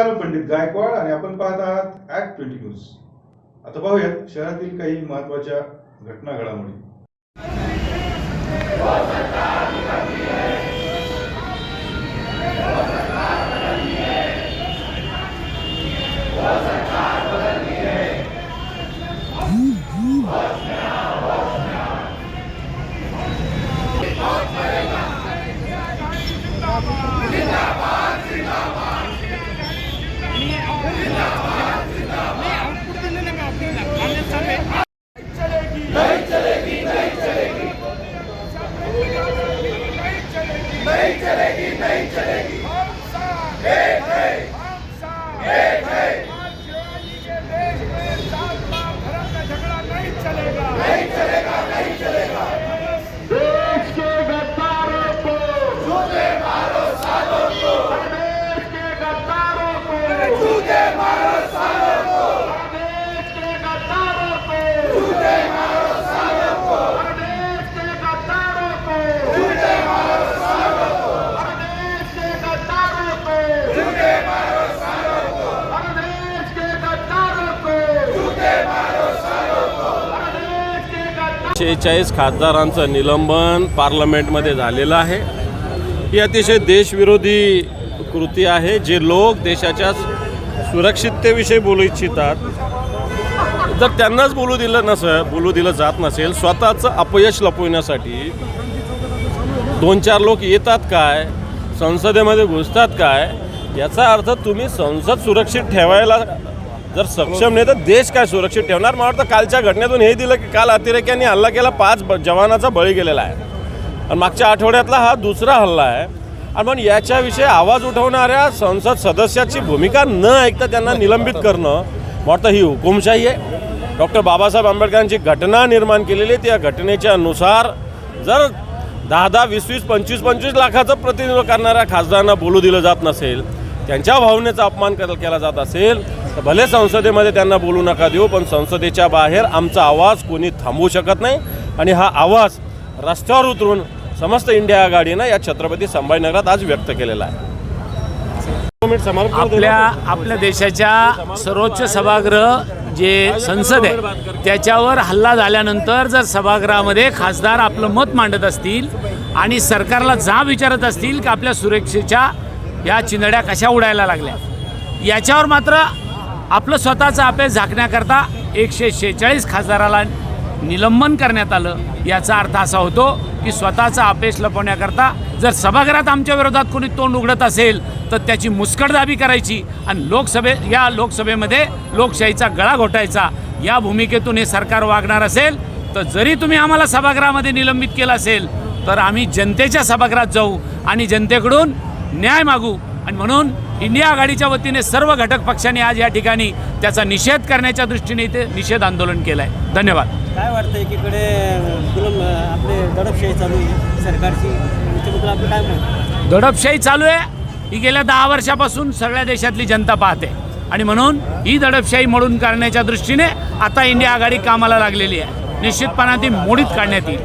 नमस्कार पंडित गायकवाड आणि आपण पाहत आहात ऍक्ट ट्वेंटी न्यूज आता पाहूयात शहरातील काही महत्त्वाच्या घटना घडामोडी देश के गद्दारों को जूते मारो सालों को देश के गद्दारों को जूते मारो सालों को देश के गद्दारों को जूते मारो सालों को देश के गद्दारों को जूते मारो सालों को देश के गद्दारों को जूते मारो सालों को देश के गद्दारों को जूते मारो सालों को देश के गद्दारों शेहेचाळीस खासदारांचं निलंबन पार्लमेंटमध्ये झालेलं आहे. ही अतिशय देशविरोधी कृती आहे जे लोक देशाच्या सुरक्षिततेविषयी बोलू इच्छितात. जर त्यांनाच बोलू दिलं नसं बोलू दिलं जात नसेल स्वतःचं अपयश लपविण्यासाठी दोन चार लोक येतात काय संसदेमध्ये घुसतात काय याचा अर्थ तुम्ही संसद सुरक्षित ठेवायला जर सक्षम नाही तर देश काय सुरक्षित ठेवणार? मला वाटतं कालच्या घटनेतून हे दिलं की काल अतिरेक्यांनी हल्ला केला पाच ब- जवानाचा बळी गेलेला आहे. आणि मागच्या आठवड्यातला हा दुसरा हल्ला आहे. आणि मग याच्याविषयी आवाज उठवणाऱ्या संसद सदस्याची भूमिका न ऐकता त्यांना निलंबित करणं वाटतं ही हुकुमशाही आहे. डॉक्टर बाबासाहेब आंबेडकरांची घटना निर्माण केलेली आहे. त्या घटनेच्या नुसार जर दहा दहा वीस वीस पंचवीस पंचवीस लाखाचं प्रतिनिधित्व करणाऱ्या खासदारांना बोलू दिलं जात नसेल त्यांच्या भावनेचा अपमान कर- केला जात असेल तर भले संसदेमध्ये त्यांना बोलू नका देऊ पण संसदेच्या बाहेर आमचा आवाज कोणी थांबवू शकत नाही आणि हा आवाज रस्त्यावर उतरून समस्त इंडिया आघाडीनं या छत्रपती संभाजीनगरात आज व्यक्त केलेला आहे आपल्या. आपल्या देशाच्या सर्वोच्च सभागृह जे संसद आहे त्याच्यावर हल्ला झाल्यानंतर जर सभागृहामध्ये खासदार आपलं मत मांडत असतील आणि सरकारला जाब विचारत असतील की आपल्या सुरक्षेच्या या चिंदड्या कशा उडायला लागल्या? याच्यावर मात्र आपलं स्वतःचा अभ्यास झाकण्याकरता एकशे शेहेचाळीस खासदाराला निलंबन करण्यात आलं. याचा अर्थ असा होतो की स्वतःचा अपेश लपवण्याकरता जर सभागृहात आमच्या विरोधात कोणी तोंड उघडत असेल तर त्याची मुस्कटदाबी करायची आणि लोकसभे या लोकसभेमध्ये लोकशाहीचा गळा घोटायचा. या भूमिकेतून हे सरकार वागणार असेल तर जरी तुम्ही आम्हाला सभागृहामध्ये निलंबित केलं असेल तर आम्ही जनतेच्या सभागृहात जाऊ आणि जनतेकडून न्याय मागू. आणि म्हणून इंडिया आघाडीच्या वतीने सर्व घटक पक्षांनी आज या ठिकाणी त्याचा निषेध करण्याच्या दृष्टीने इथे निषेध आंदोलन केलं आहे धन्यवाद. काय वाटतं एकीकडे आपले दडपशाही चालू आहे सरकारची. काय दडपशाही चालू आहे. ही गेल्या दहा वर्षापासून सगळ्या देशातली जनता पाहते. आणि म्हणून ही दडपशाही मोडून काढण्याच्या दृष्टीने आता इंडिया आघाडी कामाला लागलेली आहे. निश्चितपणाने ती मोडीत काढण्यात येईल.